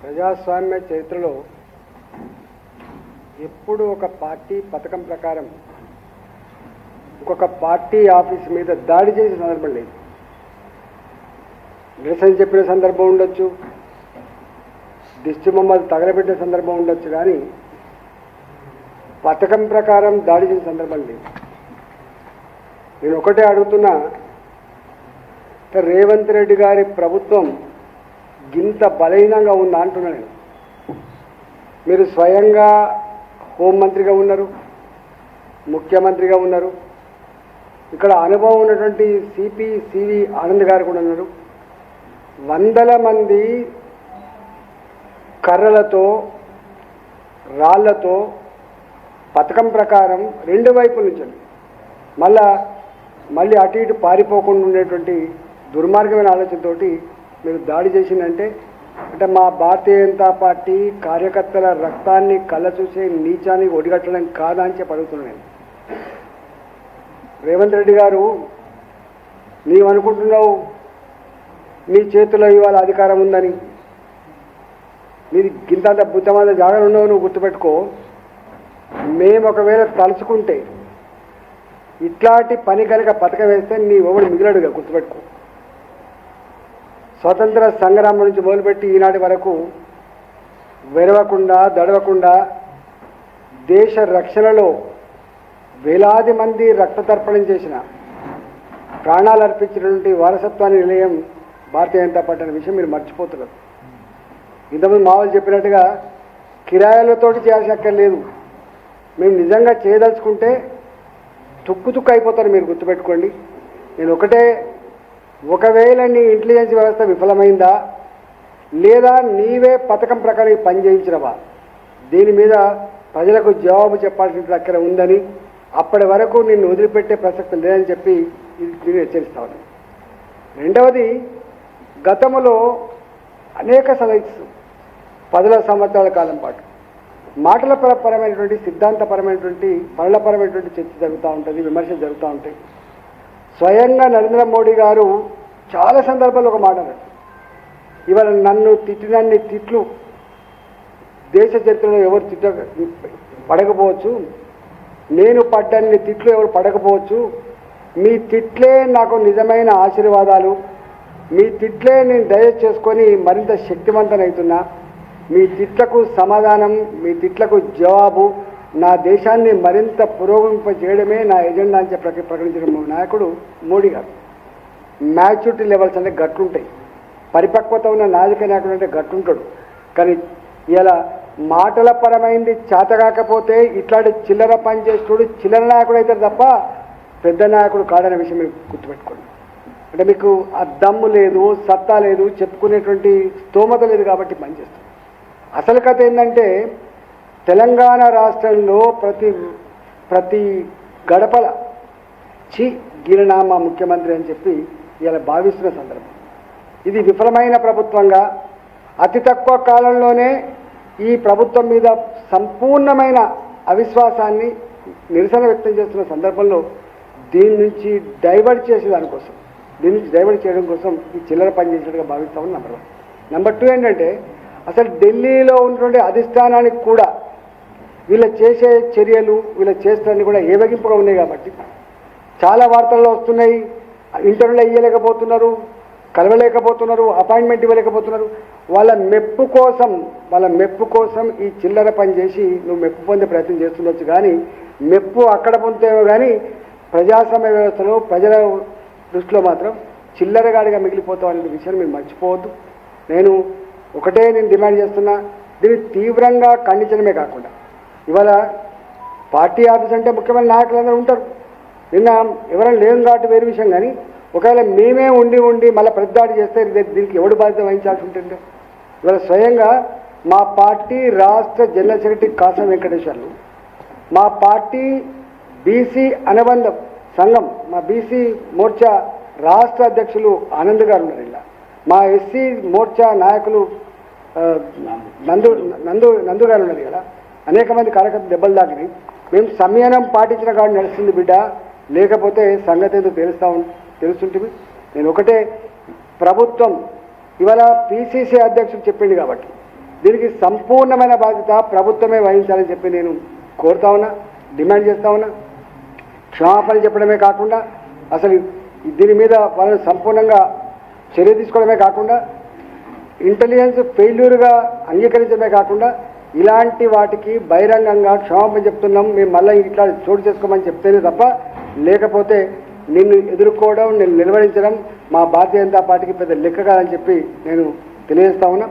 ప్రజాస్వామ్య చరిత్రలో ఎప్పుడు ఒక పార్టీ పథకం ప్రకారం ఒక్కొక్క పార్టీ ఆఫీస్ మీద దాడి చేసిన సందర్భం లేదు. నిరసన చెప్పిన సందర్భం ఉండొచ్చు దిష్టి మమ్మల్ని తగలబెట్టిన సందర్భం ఉండొచ్చు కానీ పథకం ప్రకారం దాడి చేసిన సందర్భం లేదు. నేను ఒకటే అడుగుతున్నా రేవంత్ రెడ్డి గారి ప్రభుత్వం గింత బలహీనంగా ఉందా అంటున్నా నేను. మీరు స్వయంగా హోంమంత్రిగా ఉన్నారు ముఖ్యమంత్రిగా ఉన్నారు. ఇక్కడ అనుభవం ఉన్నటువంటి సిపి సివి ఆనంద్ గారు కూడా ఉన్నారు. వందల మంది కర్రలతో రాళ్ళతో పథకం ప్రకారం రెండు వైపుల నుంచి మళ్ళా మళ్ళీ అటు ఇటు పారిపోకుండా ఉండేటువంటి దుర్మార్గమైన ఆలోచనతోటి మీరు దాడి చేసిందంటే అంటే మా భారతీయ జనతా పార్టీ కార్యకర్తల రక్తాన్ని కళ్ళ చూసే నీచాన్ని ఒడిగట్టడం కాదా అని చెప్పి అడుగుతున్నాను నేను. రేవంత్ రెడ్డి గారు నీవనుకుంటున్నావు నీ చేతిలో ఇవాళ అధికారం ఉందని. నీది గింతంత బుద్ధమంత జాగ్రత్త ఉన్నావు నువ్వు గుర్తుపెట్టుకో. మేము ఒకవేళ తలుచుకుంటే ఇట్లాంటి పని కనుక పథకం వేస్తే నీ ఎవడు మిగిలడుగా గుర్తుపెట్టుకో. స్వతంత్ర సంగ్రామం నుంచి మొదలుపెట్టి ఈనాటి వరకు వెరవకుండా దడవకుండా దేశ రక్షణలో వేలాది మంది రక్త తర్పణం చేసిన ప్రాణాలు అర్పించినటువంటి వారసత్వాన్ని నిలయం భారతీయ జనతా పార్టీ అనే విషయం మీరు మర్చిపోతున్నారు. ఇంతకుముందు మావోలు చెప్పినట్టుగా కిరాయాలతోటి చేయాల్సిన అక్కర్లేదు. మేము నిజంగా చేయదలుచుకుంటే తుక్కు తుక్కు అయిపోతారు మీరు గుర్తుపెట్టుకోండి. నేను ఒకటే ఒకవేళ నీ ఇంటెలిజెన్స్ వ్యవస్థ విఫలమైందా? లేదా నీవే పథకం ప్రకారం పనిచేయించినవా పని చేయించినవా? దీని మీద ప్రజలకు జవాబు చెప్పాల్సిన అక్కడ ఉందని అప్పటి వరకు నిన్ను వదిలిపెట్టే ప్రసక్తి లేదని చెప్పి ఇది నేను హెచ్చరిస్తా రెండవది గతంలో అనేక సదస్సు పదుల సంవత్సరాల కాలం పాటు మాటల పరమైనటువంటి సిద్ధాంతపరమైనటువంటి పనులపరమైనటువంటి చర్చ జరుగుతూ ఉంటుంది విమర్శలు జరుగుతూ ఉంటాయి. స్వయంగా నరేంద్ర మోడీ గారు చాలా సందర్భాల్లో ఒక మాట అన్నారు. ఇవాళ నన్ను తిట్టినన్ని తిట్లు దేశ చరిత్రలో ఎవరు తిట్ట పడకపోవచ్చు. నేను పడ్డన్ని తిట్లు ఎవరు పడకపోవచ్చు. మీ తిట్లే నాకు నిజమైన ఆశీర్వాదాలు. మీ తిట్లే నేను దయచేసి చేసుకొని మరింత శక్తివంతనవుతున్నా మీ తిట్లకు సమాధానం మీ తిట్లకు జవాబు నా దేశాన్ని మరింత పురోగమింప చేయడమే నా ఎజెండా అని చెప్పి ప్రకటించిన నాయకుడు మోడీ గారు. మ్యాచ్యూరిటీ లెవెల్స్ అంటే గట్లుంటాయి. పరిపక్వత ఉన్న నాయక నాయకుడు అంటే గట్టుంటాడు కానీ ఇలా మాటల పరమైంది చేతగాకపోతే ఇట్లాంటి చిల్లర పని చేస్తుడు చిల్లర నాయకుడు అయితే తప్ప పెద్ద నాయకుడు కాడనే విషయం మీరు గుర్తుపెట్టుకోండి. అంటే మీకు ఆ దమ్ము లేదు సత్తా లేదు చెప్పుకునేటువంటి స్తోమత లేదు కాబట్టి పనిచేస్తుంది అసలు కథ ఏంటంటే తెలంగాణ రాష్ట్రంలో ప్రతి ప్రతి గడపల చి గిరినామా ముఖ్యమంత్రి అని చెప్పి ఇలా భావిస్తున్న సందర్భం. ఇది విఫలమైన ప్రభుత్వంగా అతి తక్కువ కాలంలోనే ఈ ప్రభుత్వం మీద సంపూర్ణమైన అవిశ్వాసాన్ని నిరసన వ్యక్తం చేస్తున్న సందర్భంలో దీని నుంచి డైవర్ట్ చేసే దానికోసం దీని నుంచి డైవర్ట్ చేయడం కోసం ఈ చిల్లర పనిచేసినట్టుగా భావిస్తామని నెంబర్ వన్ నెంబర్ టూ ఏంటంటే అసలు ఢిల్లీలో ఉన్నటువంటి అధిష్టానానికి కూడా వీళ్ళ చేసే చర్యలు వీళ్ళ చేస్తున్నీ కూడా ఏవగింపుగా ఉన్నాయి కాబట్టి. చాలా వార్తల్లో వస్తున్నాయి. ఇంటర్వ్యూలు ఇవ్వలేకపోతున్నారు కలవలేకపోతున్నారు అపాయింట్మెంట్ ఇవ్వలేకపోతున్నారు. వాళ్ళ మెప్పు కోసం వాళ్ళ మెప్పు కోసం ఈ చిల్లర పని చేసి నువ్వు మెప్పు పొందే ప్రయత్నం చేస్తుండొచ్చు కానీ మెప్పు అక్కడ పొందుతావో కానీ ప్రజాస్వామ్య వ్యవస్థలో ప్రజల దృష్టిలో మాత్రం చిల్లరగాడిగా మిగిలిపోతావు అనే విషయాన్ని మీరు మర్చిపోవద్దు. నేను ఒకటే నేను డిమాండ్ చేస్తున్నా దీన్ని తీవ్రంగా ఖండించడమే కాకుండా ఇవాళ పార్టీ ఆఫీస్ అంటే ముఖ్యమైన నాయకులందరూ ఉంటారు. నిన్న ఎవరైనా లేని కాబట్టి వేరే విషయం కానీ ఒకవేళ మేమే ఉండి ఉండి మళ్ళీ ప్రతిదాడి చేస్తే దీనికి ఎవడు బాధ్యత వహించాల్సి ఉంటుంది ఇవాళ స్వయంగా మా పార్టీ రాష్ట్ర జనరల్ సెక్రటరీ కాసం వెంకటేశ్వర్లు మా పార్టీ బీసీ అనుబంధ సంఘం మా బీసీ మోర్చా రాష్ట్ర అధ్యక్షులు ఆనంద్ గారు ఉన్నారు ఇలా. మా ఎస్సీ మోర్చా నాయకులు నందు నందు నందు గారు ఉన్నారు కదా అనేక మంది కార్యకర్తలు దెబ్బలు తాకినాయి. మేము సంయనం పాటించిన కాదు నడుస్తుంది బిడ్డ. లేకపోతే సంగతి ఏదో తెలుస్తా ఉం తెలుస్తుంటుంది. నేను ఒకటే ప్రభుత్వం ఇవాళ పిసిసి అధ్యక్షుడు చెప్పింది కాబట్టి దీనికి సంపూర్ణమైన బాధ్యత ప్రభుత్వమే వహించాలని చెప్పి నేను కోరుతా ఉన్నా డిమాండ్ చేస్తా ఉన్నా. క్షమాపణ చెప్పడమే కాకుండా అసలు దీని మీద వాళ్ళని సంపూర్ణంగా చర్య తీసుకోవడమే కాకుండా ఇంటెలిజెన్స్ ఫెయిల్యూర్గా అంగీకరించడమే కాకుండా ఇలాంటి వాటికి బహిరంగంగా క్షమాపణ చెప్తున్నాం. మేము మళ్ళీ ఇట్లా చోటు చేసుకోమని చెప్తేనే తప్ప లేకపోతే నిన్ను ఎదుర్కోవడం నిన్ను నిలవరించడం మా భారతీయ జనతా పార్టీకి పెద్ద లెక్క కాదని చెప్పి నేను తెలియజేస్తా ఉన్నా.